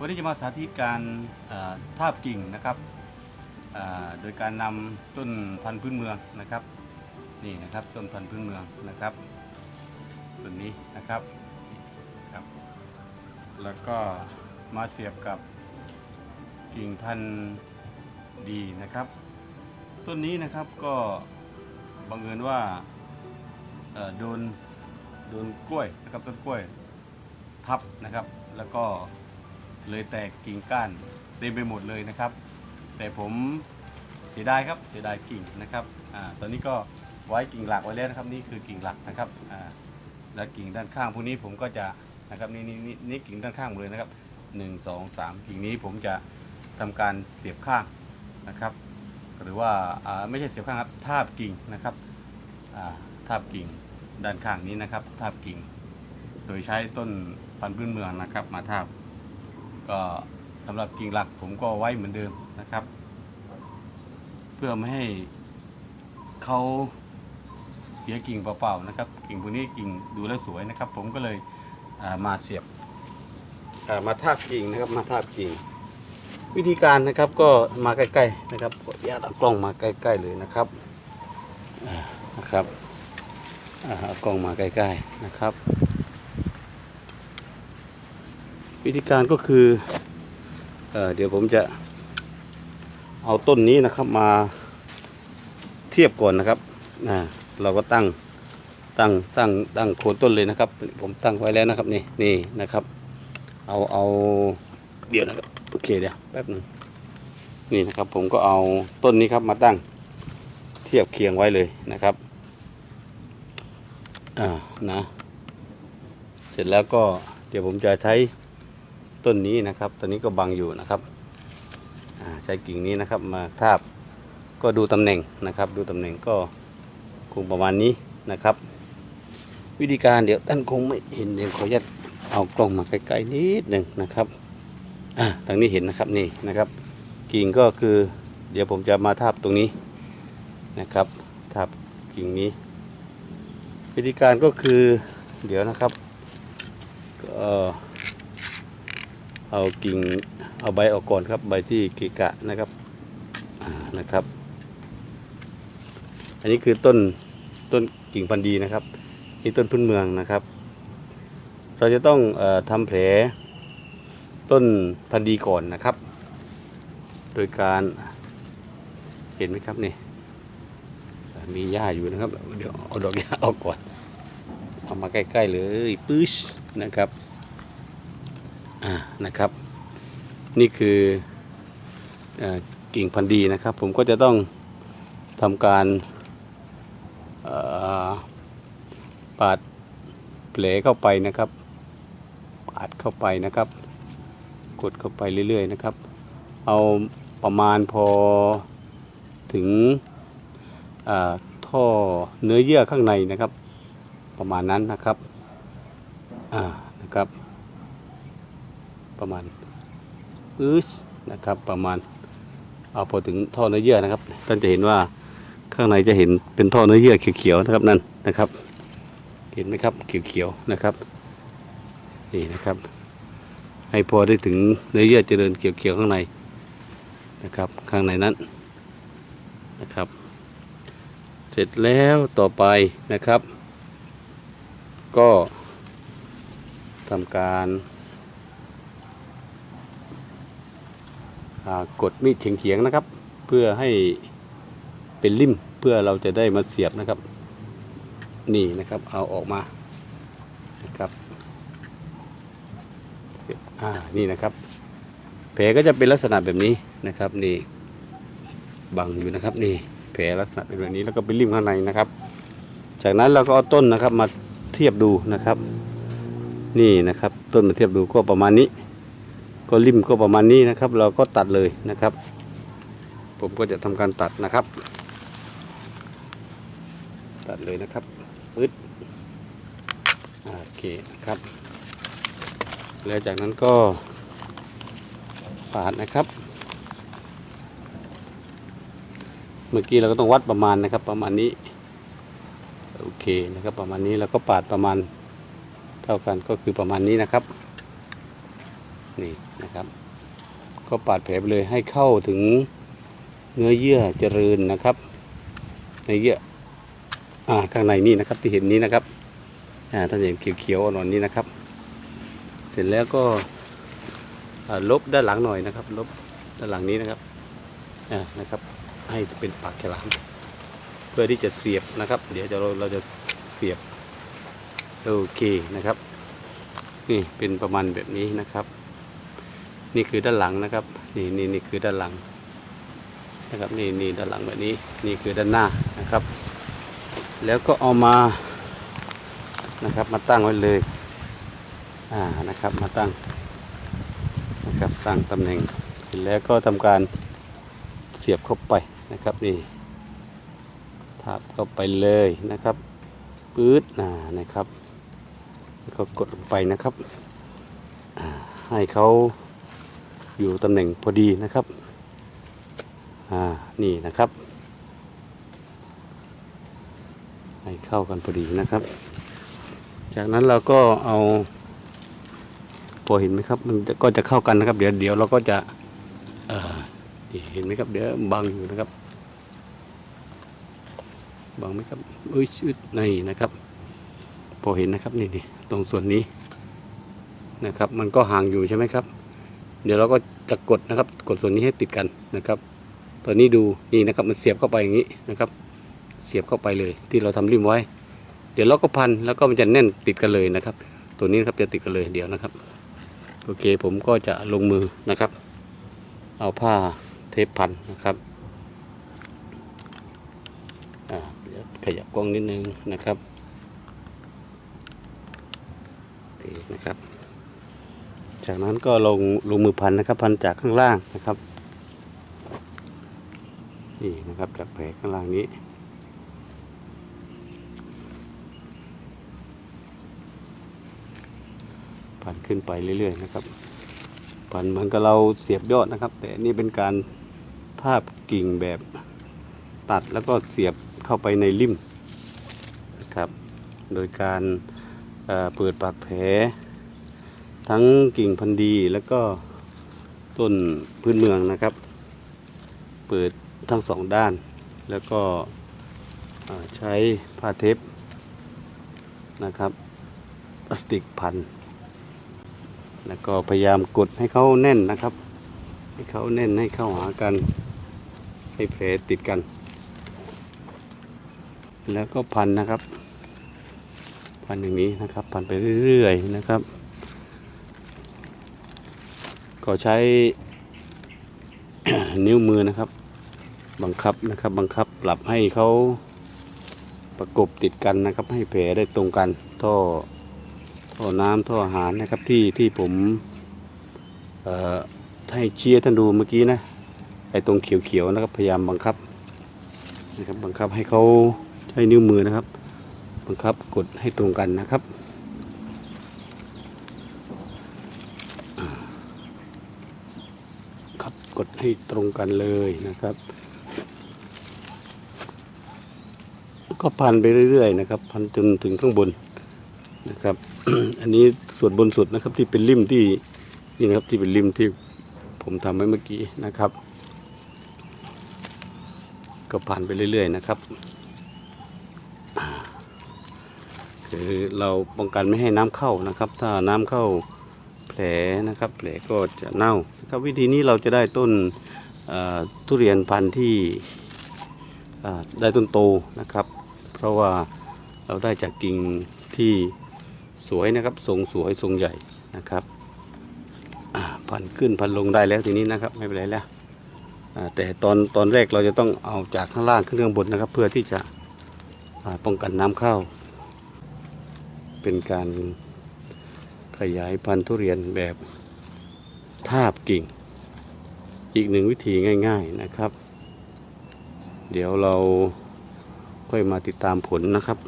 วันนี้จะมาสาธิตการทาบกิ่งนะครับโดยการนำต้นพันธุ์พื้นเมืองนะครับนี่นะครับต้นพันธุ์พื้นเมืองนะครับต้นนี้นะครับครับ แล้วก็มาเสียบกับกิ่งพันธุ์ดีนะครับ ต้นนี้นะครับก็บังเอิญว่าโดนโดนกล้วยนะครับต้นกล้วยทับนะครับ แล้วก็ เลยแตกกิ่งก้านเต็มไปหมดเลยนะครับ แต่ผมเสียดายครับเสียดายกิ่งนะครับอ่าตอนนี้ก็ไว้กิ่งหลักไว้แล้วนะครับนี่คือกิ่งหลักนะครับอ่าแล้วกิ่งด้านข้างพวกนี้ผมก็จะนะครับนี่นี่นี่กิ่งด้านข้างหมดเลยนะครับหนึ่งสองสามกิ่งนี้ผมจะทำการเสียบข้างนะครับ หรือว่าอ่าไม่ใช่เสียบข้างครับทาบกิ่งนะครับอ่าทาบกิ่งด้านข้างนี้นะครับทาบกิ่ง โดยใช้ต้นพันธุ์พื้นเมืองนะครับ มาทาบ ก็สำหรับกิ่งหลักผมก็ไว้เหมือนเดิมนะครับ เพื่อไม่ให้เขาเสียกิ่งเปล่าๆนะครับ กิ่งพวกนี้กิ่งดูแล้วสวยนะครับ ผมก็เลยามาเสียบามาทาบกิ่งนะครับมาทาบกิ่ง วิธีการนะครับก็มาใกล้ๆนะครับขออนุญาตเอากล้องมาใกล้ๆเลยนะครับนะครับเอากล้องมาใกล้ๆนะครับ วิธีการก็คือเออเดี๋ยวผมจะเอาต้นนี้นะครับมาเทียบก่อนนะครับอ่าเราก็ตั้งตั้งตั้งตั้งโคนต้นเลยนะครับ ผมตั้งไว้แล้วนะครับนี่นี่นะครับ เอาเอาเดี๋ยวนะครับโอเคเดี๋ยวแป๊บหนึงนี่นะครับผมก็เอาต้นนี้ครับมาตั้งเทียบเคียงไว้เลยนะครับอ่านะ เสร็จแล้วก็เดี๋ยวผมจะใช้ ต้นนี้นะครับตอนนี้ก็บังอยู่นะครับใช้กิ่งนี้นะครับมาทาบก็ดูตำแหน่งนะครับ ดูตำแหน่งก็คงประมาณนี้นะครับ วิธีการเดี๋ยวท่านคงไม่เห็นเดี๋ยวขออนุญาตเอากล้องมาใกล้ๆนิดหนึ่งนะครับอ่าทางนี้เห็นนะครับนี่นะครับ กิ่งก็คือเดี๋ยวผมจะมาทาบตรงนี้นะครับทาบกิ่งนี้ วิธีการก็คือเดี๋ยวนะครับก็ เอากิ่งเอาใบออกก่อนครับ ใบที่เกะกะนะครับนะครับ อันนี้คือต้นต้นกิ่งพันธุ์ดีนะครับนี่ต้นพื้นเมืองนะครับ เราจะต้องออทำแผลต้นพันธุ์ดีก่อนนะครับ โดยการเห็นไหมครับนี่มีหญ้าอยู่นะครับ เดี๋ยวเอาดอกหญ้าออกก่อนเอามาใกล้ๆเลยปื๊ชนะครับ อ่านะครับ นี่คืออกิ่งพันธุ์ดีนะครับ ผมก็จะต้องทำการปาดแผลเข้าไปนะครับปาดเข้าไปนะครับ กดเข้าไปเรื่อยๆนะครับ เอาประมาณพอถึงอท่อเนื้อเยื่อข้างในนะครับ ประมาณนั้นนะครับอ่านะครับ ประมาณอืชนะครับประมาณเอาพอถึงท่อเนื้อเยื่อนะครับ ท่านจะเห็นว่าข้างในจะเห็นเป็นท่อเนื้อเยื่อเขียวๆนะครับนั่นนะครับ เห็นไหมครับเขียวๆนะครับนี่นะครับ ให้พอได้ถึงเนื้อเยื่อเจริญเขียวๆข้างในนะครับ ข้างในนั้นนะครับ เสร็จแล้วต่อไปนะครับ ก็ทำการอ่า กดมีดเฉียงๆนะครับ เพื่อให้เป็นลิมเพื่อเราจะได้มาเสียบนะครับ นี่นะครับเอาออกมานะครับอ่านี่นะครับ แผลก็จะเป็นลักษณะแบบนี้นะครับนี่บังอยู่นะครับนี่แผลลักษณะเป็นแบบนี้แล้วก็เป็นริมข้างในนะครับ จากนั้นเราก็เอาต้นนะครับมาเทียบดูนะครับ นี่นะครับ ต้นมาเทียบดูก็ประมาณนี้ ก็ริมก็ประมาณนี้นะครับ เราก็ตัดเลยนะครับ ผมก็จะทำการตัดนะครับ ตัดเลยนะครับปึ๊ดโอเคนะครับ แล้วจากนั้นก็ปาดนะครับ เมื่อกี้เราก็ต้องวัดประมาณนะครับ ประมาณนี้โอเคนะครับประมาณนี้แล้วก็ปาดประมาณเท่ากันก็คือประมาณนี้นะครับ นี่นะครับ ก็ปาดแผลไปเลยให้เข้าถึงเนื้อเยื่อเจริญนะครับเนื้อเยื่ออ่าข้างในนี่นะครับที่เห็นนี้นะครับอ่าท่านเห็นเขียวๆอ่อนๆนี้นะครับ เสร็จแล้วก็ลบด้านหลังหน่อยนะครับ ลบด้านหลังนี้นะครับอ่านะครับ ให้เป็นปากฉลามเพื่อที่จะเสียบนะครับ เดี๋ยวจะเราเราจะเสียบโอเคนะครับนี่เป็นประมาณแบบนี้นะครับ นี่คือด้านหลังนะครับ นี่นี่นี่คือด้านหลังนะครับนี่นี่ด้านหลังแบบนี้นี่คือด้านหน้านะครับ แล้วก็เอามานะครับมาตั้งไว้เลยอ่านะครับมาตั้งนะครับตั้งตำแหน่งเสร็จแล้วก็ทำการเสียบเข้าไปนะครับนี่ทาบเข้าไปเลยนะครับปื๊ดอ่านะครับแล้วก็กดลงไปนะครับให้เขา อยู่ตำแหน่งพอดีนะครับ อ่า นี่นะครับ ให้เข้ากันพอดีนะครับ จากนั้นเราก็เอาพอเห็นไหมครับ มันก็จะเข้ากันนะครับ เดี๋ยวเดี๋ยวเราก็จะเอ่อเห็นไหมครับ เดี๋ยวบังอยู่นะครับบังไหมครับอุ้ยชุดนี่นะครับ พอเห็นนะครับนี่นี่ตรงส่วนนี้นะครับ มันก็ห่างอยู่ใช่ไหมครับ เดี๋ยวเราก็จะกดนะครับ กดส่วนนี้ให้ติดกันนะครับ ตอนนี้ดูนี่นะครับมันเสียบเข้าไปอย่างนี้นะครับ เสียบเข้าไปเลย ที่เราทำริมไว้ เดี๋ยวเราก็พันแล้วก็มันจะแน่นติดกันเลยนะครับ ตัวนี้นะครับจะติดกันเลยเดี๋ยวนะครับ โอเคผมก็จะลงมือนะครับ เอาผ้าเทปพันนะครับอ่าเดี๋ยวขยับกล้องนิดนึงนะครับนะครับ จากนั้นก็ลงลงมือพันนะครับ พันจากข้างล่างนะครับนี่นะครับจากแผลข้างล่างนี้พันขึ้นไปเรื่อยๆนะครับ พันเหมือนกับเราเสียบยอดนะครับ แต่นี่เป็นการทาบกิ่งแบบตัดแล้วก็เสียบเข้าไปในริมนะครับ โดยการเอ่อเปิดปากแผล ทั้งกิ่งพันธุ์ดีแล้วก็ต้นพื้นเมืองนะครับ เปิดทั้งสองด้าน แล้วก็ใช้ผ้าเทปนะครับพลาสติกพันแล้วก็พยายามกดให้เขาแน่นนะครับ ให้เขาแน่นให้เข้าหากัน ให้แผลติดกัน แล้วก็พันนะครับ พันอย่างนี้นะครับ พันไปเรื่อยๆนะครับ ก็ใช้ นิ้วมือนะครับ บังคับนะครับ บังคับปรับให้เขาประกบติดกันนะครับ ให้แผลได้ตรงกันท่อท่อน้ำท่ออาหารนะครับที่ที่ผมให้เชียร์ท่านดูเมื่อกี้นะไอ้ตรงเขียวๆนะครับพยายามบังคับนะครับบังคับให้เขาใช้นิ้วมือนะครับ บังคับกดให้ตรงกันนะครับ ครับ กดให้ตรงกันเลยนะครับ ก็พันไปเรื่อยๆนะครับ พันจนถึงข้างบนนะครับ อันนี้ส่วนบนสุดนะครับที่เป็นริมที่นี่นะครับที่เป็นริมที่ผมทำไว้เมื่อกี้นะครับ ก็พันไปเรื่อย ๆ นะครับคือเราป้องกันไม่ให้น้ำเข้านะครับ ถ้าน้ำเข้า ลนะครับแผลก็จะเน่านะครับวิธีนี้เราจะได้ต้นทุเรียนพันธุ์ที่ได้ต้นโตนะครับ เพราะว่าเราได้จากกิ่งที่สวยนะครับทรงสวยทรงใหญ่นะครับพันขึ้นพันลงได้แล้วทีนี้นะครับไม่เป็นไรแล้วแต่ตอนตอนแรกเราจะต้องเอาจากข้างล่างขึ้นข้างบนนะครับ เพื่อที่จะป้องกันน้ำเข้า เป็นการ ขยายพันธุ์ทุเรียนแบบทาบกิ่ง อีกหนึ่งวิธีง่าย ๆนะครับ เดี๋ยวเราค่อยมาติดตามผลนะครับ